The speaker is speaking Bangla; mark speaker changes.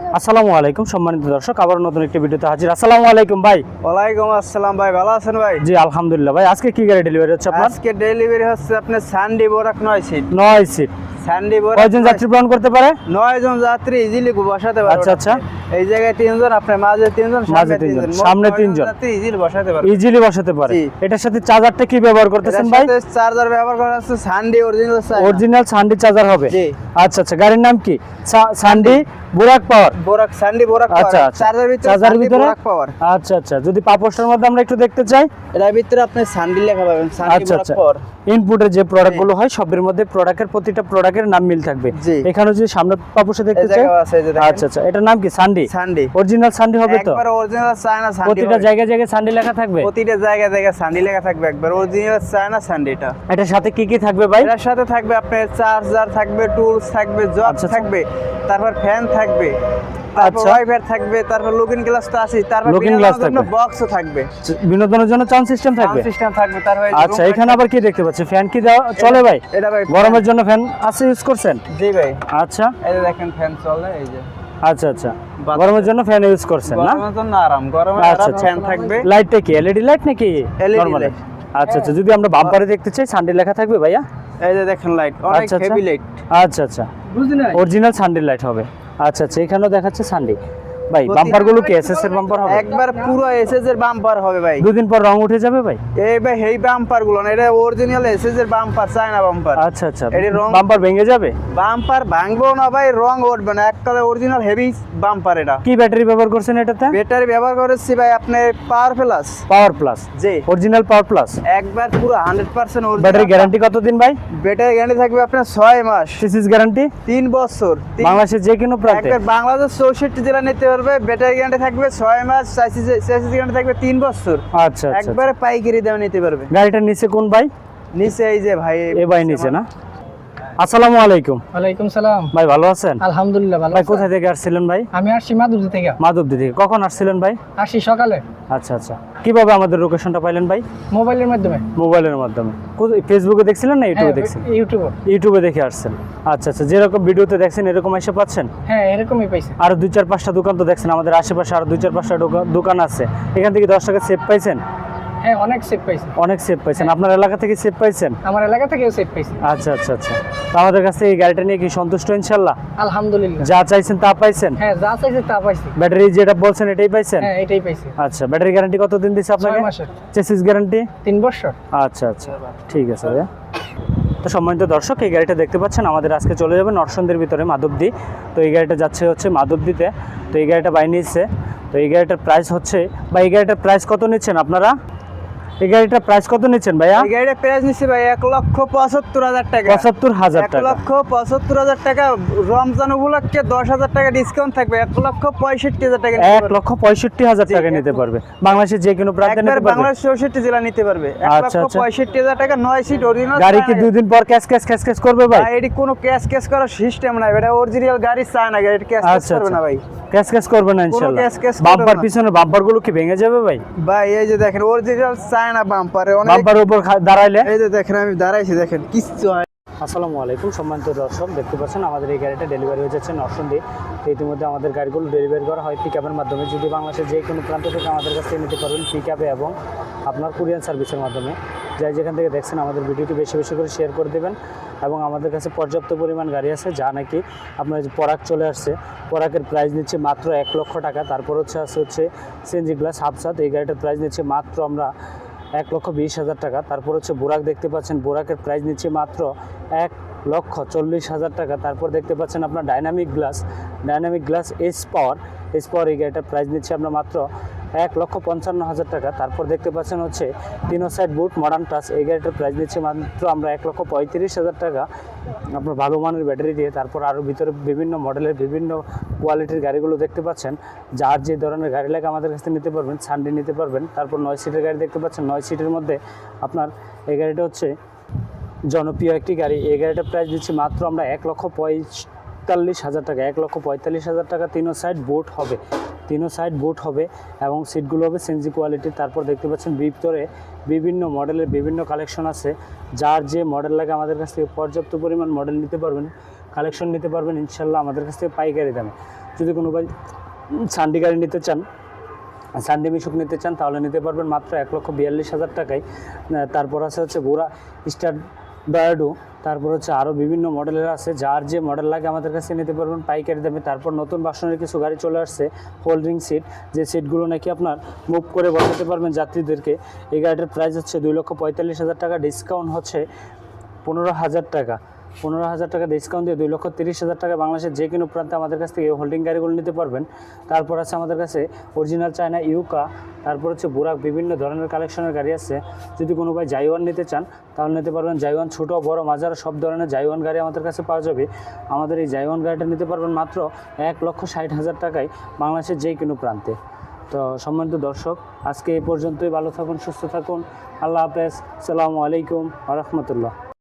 Speaker 1: আসসালামু আলাইকুম সম্মানিত দর্শক আবার নতুন একটি ভিডিওতে হাজির। আসসালামু আলাইকুম ভাই।
Speaker 2: ওয়ালাইকুম আসসালাম ভাই ভালো আছেন ভাই?
Speaker 1: জি আলহামদুলিল্লাহ। ভাই আজকে কি গাড়ি ডেলিভারি হচ্ছে আপনার?
Speaker 2: আজকে ডেলিভারি হচ্ছে আপনার সানডে বোরাক নয় সিট
Speaker 1: নয় সিট
Speaker 2: সানডে বোরাক
Speaker 1: কয়জন যাত্রী করতে পারে?
Speaker 2: নয় জন যাত্রী ইজিলি বসাতে পারবে।
Speaker 1: আচ্ছা, আচ্ছা।
Speaker 2: এই জায়গায় তিনজন আপনার মাঝে তিনজন সামনে
Speaker 1: তিনজন, সামনে তিনজন।
Speaker 2: ইজিলি বসাতে
Speaker 1: ইজিলি বসাতে পারে। এটার সাথে চার্জারটা কি ব্যবহার করতেছেন ভাই?
Speaker 2: চার্জার ব্যবহার করা আছে Sunday original
Speaker 1: original Sunday charger হবে।
Speaker 2: জি।
Speaker 1: আচ্ছা আচ্ছা। গাড়ির নাম কি? সা- সানডি বুরাক পাওয়ার?
Speaker 2: বোরাক সানডে বোরাক
Speaker 1: আচ্ছা, আচ্ছা।
Speaker 2: চার্জার ভিতরে
Speaker 1: চার্জার ভিতরে?
Speaker 2: বোরাক পাওয়ার।
Speaker 1: আচ্ছা আচ্ছা। যদি মধ্যে আমরা একটু দেখতে চাই।
Speaker 2: এটার ভিতরে আপনি সানডে লেখা পাবেন সানডে
Speaker 1: আচ্ছা
Speaker 2: বোরাক
Speaker 1: আচ্ছা।
Speaker 2: পাওয়ার।
Speaker 1: ইনপুটের যে প্রোডাক্টগুলো হয় সবের মধ্যে প্রোডাক্টের প্রতিটা প্রোডাক্টের নাম মিল থাকবে। এখানে যদি সামনে পাপোশে দেখতে চাই। আচ্ছা আচ্ছা। এটার নাম কি? সানডি
Speaker 2: সানডে
Speaker 1: অরিজিনাল সানডি হবে তো?
Speaker 2: একবার অরিজিনাল চায়না সানডে
Speaker 1: প্রতিটা জায়গায় জায়গায় সানডি লেখা থাকবে?
Speaker 2: প্রতিটা জায়গায় জায়গায় সানডে লেখা থাকবে একবার। অরিজিনাল চায়না সানডেটা
Speaker 1: এটার সাথে কি কি থাকবে ভাই?
Speaker 2: এটার সাথে থাকবে আপনার চার্জার থাকবে টুলস থাকবে জব। থাকবে। তারপর ফ্যান থাকবে
Speaker 1: আচ্ছা।
Speaker 2: ওয়াইফাই থাকবে তারপর লুকিং গ্লাস তো আছে তারপর
Speaker 1: Looking glass থাকবে।
Speaker 2: বক্সও থাকবে।
Speaker 1: বিনোদনের জন্য চাউন্ড সিস্টেম থাকবে?
Speaker 2: সিস্টেম থাকবে তারপর
Speaker 1: আচ্ছা এখানে আবার কি দেখতে পাচ্ছি? ফ্যান কি দেওয়া? চলে ভাই?
Speaker 2: এটা ভাই
Speaker 1: গরমের জন্য ফ্যান আছে ইউজ করছেন?
Speaker 2: জি ভাই।
Speaker 1: আচ্ছা।
Speaker 2: এই দেখেন ফ্যান চলে এই যে।
Speaker 1: আচ্ছা আচ্ছা। গরমের জন্য ফ্যান ইউজ করছেন না?
Speaker 2: গরমের জন্য আরাম। গরমে
Speaker 1: আচ্ছা,
Speaker 2: আরাম
Speaker 1: আচ্ছা।
Speaker 2: ফ্যান থাকবে।
Speaker 1: লাইটটা কি? এলইডি লাইট নাকি?
Speaker 2: LED
Speaker 1: normal
Speaker 2: light।
Speaker 1: আচ্ছা আচ্ছা। যদি আমরা বাম্পারে দেখতে চাই সানডে লেখা থাকবে ভাইয়া?
Speaker 2: এই যে দেখেন লাইট অনেক
Speaker 1: আচ্ছা আচ্ছা।
Speaker 2: হেভি লাইট
Speaker 1: আচ্ছা আচ্ছা। অরিজিনাল সানডে লাইট হবে। আচ্ছা আচ্ছা এখানেও দেখাচ্ছে সানডে ভাই বাম্পারগুলো কি এসএস এর বাম্পার হবে?
Speaker 2: একবার পুরো এসএস এর বাম্পার হবে ভাই।
Speaker 1: দুদিন পর রং উঠে যাবে ভাই?
Speaker 2: এই ভাই বাম্পারগুলো না এটা অরিজিনাল এসএস এর বাম্পার চায়না বাম্পার
Speaker 1: আচ্ছা আচ্ছা।
Speaker 2: এটি রং-
Speaker 1: বাম্পার ভেঙে যাবে?
Speaker 2: বাম্পার ভাঙবো না ভাই রং উঠবে না। অরিজিনাল হেভি বাম্পার এটা।
Speaker 1: কি ব্যাটারি ব্যবহার করছেন এটাতে?
Speaker 2: ব্যাটারি ব্যবহার করেছি ভাই আপনার পাওয়ার প্লাস
Speaker 1: পাওয়ার প্লাস
Speaker 2: জি।
Speaker 1: অরিজিনাল পাওয়ার প্লাস
Speaker 2: একবার পুরো হান্ড্রেড পার্সেন্ট
Speaker 1: ব্যাটারি গ্যারান্টি কতদিন ভাই?
Speaker 2: ব্যাটারি গ্যারান্টি থাকবে আপনার ছয় মাস।
Speaker 1: সিসিস গ্যারান্টি
Speaker 2: তিন বছর। তিন-
Speaker 1: বাংলাদেশের যে কোনো প্রান্তে।
Speaker 2: একবার বাংলাদেশ চৌষট্টি জেলা নিতে পারবে ব্যাটারি গ্যারান্টি থাকবে ছয় মাস সাইসিস গ্যারান্টি থাকবে তিন বছর।
Speaker 1: আচ্ছা আচ্ছা আচ্ছা।
Speaker 2: একবারে পাইকারি দামে নিতে পারবে।
Speaker 1: গাড়িটার নিচে কোন ভাই?
Speaker 2: নিচে এই যে ভাই
Speaker 1: এ ভাই নিচে না? আসসালামু আলাইকুম।
Speaker 3: ওয়ালাইকুম সালাম।
Speaker 1: ভাই ভালো আছেন?
Speaker 3: আলহামদুলিল্লাহ ভালো
Speaker 1: ভাই? কোথায় থেকে আসছিলেন ভাই?
Speaker 3: আমি আসছি মাদুদি থেকে।
Speaker 1: মাধবদি থেকে। কখন আসছিলেন ভাই?
Speaker 3: আসি সকালে।
Speaker 1: আচ্ছা আচ্ছা। কীভাবে আমাদের লোকেশনটা পাইলেন ভাই?
Speaker 3: মোবাইলের মাধ্যমে।
Speaker 1: মোবাইলের মাধ্যমে। ফেসবুকে দেখছিলেন না ইউটিউবে দেখছেন
Speaker 3: ইউটিউবে
Speaker 1: ইউটিউবে দেখে আসছেন। আচ্ছা আচ্ছা। যেরকম ভিডিওতে দেখছেন এরকম এসে পাচ্ছেন?
Speaker 3: হ্যাঁ এরকমই পাইছে।
Speaker 1: আরও দুই চার পাঁচটা দোকান তো দেখছেন। আমাদের আশেপাশে আর দুই চার পাঁচটা দোকা- দোকান আছে। এখান থেকে দশ টাকা সেভ পাইছেন?
Speaker 3: হ্যাঁ অনেক সেফ পাইছে
Speaker 1: অনেক সেভ পাইছেন। আপনার এলাকা থেকে সেভ পাইছেন?
Speaker 3: আমার এলাকা থেকেও সেফ পাইছে।
Speaker 1: আচ্ছা আচ্ছা আচ্ছা। তো আমাদের কাছে এই গাড়িটা নিয়ে কি সন্তুষ্ট ইনশাল্লাহ?
Speaker 3: আলহামদুলিল্লাহ।
Speaker 1: যা চাইছেন তা পাইছেন?
Speaker 3: হ্যাঁ যা চাইছে তা পাইছি।
Speaker 1: ব্যাটারি যেটা বলছেন এটাই পাইছেন?
Speaker 3: হ্যাঁ এটাই পাইছি।
Speaker 1: আচ্ছা ব্যাটারি গ্যারান্টি কতদিন দিচ্ছে আপনাকে?
Speaker 3: ছয় মাসের।
Speaker 1: চেসিস গ্যারান্টি
Speaker 3: তিন বছর।
Speaker 1: আচ্ছা আচ্ছা। ঠিক আছে ভাইয়া। তো সম্মানিত দর্শক এই গাড়িটা দেখতে পাচ্ছেন আমাদের আজকে চলে যাবে নরসন্দের ভিতরে মাধবদি। তো এই গাড়িটা যাচ্ছে হচ্ছে মাধবদিতে। তো এই গাড়িটা বাই নিচ্ছে তো এই গাড়িটার প্রাইস হচ্ছে বা এই গাড়িটার প্রাইস কত নিচ্ছেন আপনারা? এই গাড়িটার প্রাইস কত নিচ্ছেন ভাইয়া?
Speaker 2: এই গাড়িটা প্রাইস নিচ্ছে ভাই এক লক্ষ পঁচাত্তর হাজার টাকা।
Speaker 1: পঁচাত্তর হাজার
Speaker 2: এক
Speaker 1: টাকা।
Speaker 2: লক্ষ পঁচাত্তর হাজার টাকা রমজান উপলক্ষে দশ হাজার টাকা ডিসকাউন্ট থাকবে এক লক্ষ পঁয়ষট্টি হাজার টাকা
Speaker 1: এক লক্ষ পঁয়ষট্টি হাজার টাকা নিতে পারবে। বাংলাদেশের যে কোনো প্রান্তে নিতে পারবে।
Speaker 2: বাংলাদেশ চৌষট্টি জেলা নিতে পারবে। এক
Speaker 1: আচ্ছা,
Speaker 2: লক্ষ
Speaker 1: আচ্ছা।
Speaker 2: পঁয়ষট্টি হাজার টাকা নয় সিট অরিজিনাল
Speaker 1: গাড়ি কি দুই দিন পর ক্যাশ ক্যাশ ক্যাশ ক্যাশ করবে ভাই?
Speaker 2: এটি কোনো ক্যাশ ক্যাশ করার সিস্টেম নাই এটা অরিজিনাল গাড়ি চায় না গাড়ি ক্যাশ ক্যাশ
Speaker 1: আচ্ছা
Speaker 2: করবে
Speaker 1: আচ্ছা।
Speaker 2: না ভাই।
Speaker 1: ক্যাশ ক্যাশ করবে না ইনশাআল্লাহ বাম্পার পিছনে বাম্পারগুলো কি ভেঙে যাবে ভাই?
Speaker 2: ভাই এই যে দেখেন অরিজিনাল চায় না বাম্পারে অনেক
Speaker 1: বাম্পারের উপর দাঁড়াইলে?
Speaker 2: এই যে দেখেন আমি দাঁড়াইছি দেখেন কিচ্ছু হয়
Speaker 1: আসসালামু আলাইকুম সম্মানিত দর্শক দেখতে পাচ্ছেন আমাদের এই গাড়িটা ডেলিভারি হয়ে যাচ্ছে নরসন্দি তো ইতিমধ্যে আমাদের গাড়িগুলো ডেলিভারি করা হয় পিক আপের মাধ্যমে। যদি বাংলাদেশের যে কোনো প্রান্ত থেকে আমাদের কাছ থেকে নিতে পারবেন পিক আপে এবং আপনার কুরিয়ান সার্ভিসের মাধ্যমে। যাই যেখান থেকে দেখছেন আমাদের ভিডিওটি বেশি বেশি করে শেয়ার করে দেবেন এবং আমাদের কাছে পর্যাপ্ত পরিমাণ গাড়ি আছে যা নাকি আপনার যে পরাক চলে আসছে। পরাকের প্রাইস নিচ্ছে মাত্র এক লক্ষ টাকা। তারপর হচ্ছে আছে হচ্ছে সিএনজি গ্লাস হাফসাত এই গাড়িটার প্রাইস নিচ্ছে মাত্র আমরা এক লক্ষ বিশ হাজার টাকা। তারপর হচ্ছে বোরাক দেখতে পাচ্ছেন, বোরাকের প্রাইস নিচ্ছে মাত্র এক লক্ষ চল্লিশ হাজার টাকা। তারপর দেখতে পাচ্ছেন আপনার dynamic glass dynamic glass S power S power এই গাড়িটার প্রাইস নিচ্ছে আমরা মাত্র এক লক্ষ পঞ্চান্ন হাজার টাকা। তারপর দেখতে পাচ্ছেন হচ্ছে তিনো সাইড বুট মডার্ন টাচ এই গাড়িটার প্রাইস নিচ্ছে মাত্র আমরা এক লক্ষ পঁয়ত্রিশ হাজার টাকা। আপনার ভালো মানের ব্যাটারি দিয়ে তারপর আরও ভিতরে বিভিন্ন মডেলের বিভিন্ন কোয়ালিটির গাড়িগুলো দেখতে পাচ্ছেন। যার যে ধরনের গাড়ি লাগে আমাদের কাছ থেকে নিতে পারবেন সানডে নিতে পারবেন। তারপর নয় সিটের গাড়ি দেখতে পাচ্ছেন। নয় সিটের মধ্যে আপনার এই গাড়িটা হচ্ছে জনপ্রিয় একটি গাড়ি। এই গাড়িটার প্রাইস দিচ্ছি মাত্র আমরা এক লক্ষ পঁয়তাল্লিশ হাজার টাকা। এক লক্ষ পঁয়তাল্লিশ হাজার টাকা তিনও সাইড বোট হবে। তিনও সাইড বোট হবে এবং সিটগুলো হবে সেন্সি কোয়ালিটির তারপর দেখতে পাচ্ছেন ভিতরে বিভিন্ন মডেলের বিভিন্ন কালেকশন আছে। যার যে মডেল লাগে আমাদের কাছ থেকে পর্যাপ্ত পরিমাণ মডেল নিতে পারবেন কালেকশন নিতে পারবেন, ইনশাল্লাহ আমাদের কাছ থেকে পাইকারি দামে। যদি কোনো ভাই সানডি গাড়ি নিতে চান সানডে মিশুক নিতে চান, তাহলে নিতে পারবেন মাত্র এক লক্ষ বিয়াল্লিশ হাজার টাকায়। তারপর আছে হচ্ছে গোড়া স্টার বায়াডো তারপর হচ্ছে আরও বিভিন্ন মডেলের আছে। যার যে মডেল লাগে আমাদের কাছে নিতে পারবেন পাইকারি দামে। তারপর নতুন বাসনের কিছু গাড়ি চলে আসছে হোল্ডিং সিট যে সিটগুলো নাকি আপনার মুভ করে বসাতে পারবেন যাত্রীদেরকে। এই গাড়িটার প্রাইস হচ্ছে দুই লক্ষ পঁয়তাল্লিশ হাজার টাকা। ডিসকাউন্ট হচ্ছে পনেরো হাজার টাকা। পনেরো হাজার টাকা ডিসকাউন্ট দিয়ে দুই লক্ষ তিরিশ হাজার টাকা বাংলাদেশের যে কোনো প্রান্তে আমাদের কাছ থেকে হোল্ডিং গাড়িগুলো নিতে পারবেন। তারপর আছে আমাদের কাছে অরিজিনাল চায়না ইউকা তারপর হচ্ছে বুরাক বিভিন্ন ধরনের কালেকশনের গাড়ি আছে। যদি কোনো ভাই জাইওয়ান নিতে চান, তাহলে নিতে পারবেন। জাইওয়ান ছোটো, বড় মাজার সব ধরনের জাইওয়ান গাড়ি আমাদের কাছে পাওয়া যাবে। আমাদের এই জাইওয়ান গাড়িটা নিতে পারবেন মাত্র এক লক্ষ ষাট হাজার টাকায় বাংলাদেশের যে কোনো প্রান্তে। তো সম্মানিত দর্শক, আজকে এই পর্যন্তই। ভালো থাকুন, সুস্থ থাকুন। আল্লাহ হাফেজ। সালামু আলাইকুম আ রহমতুল্লাহ।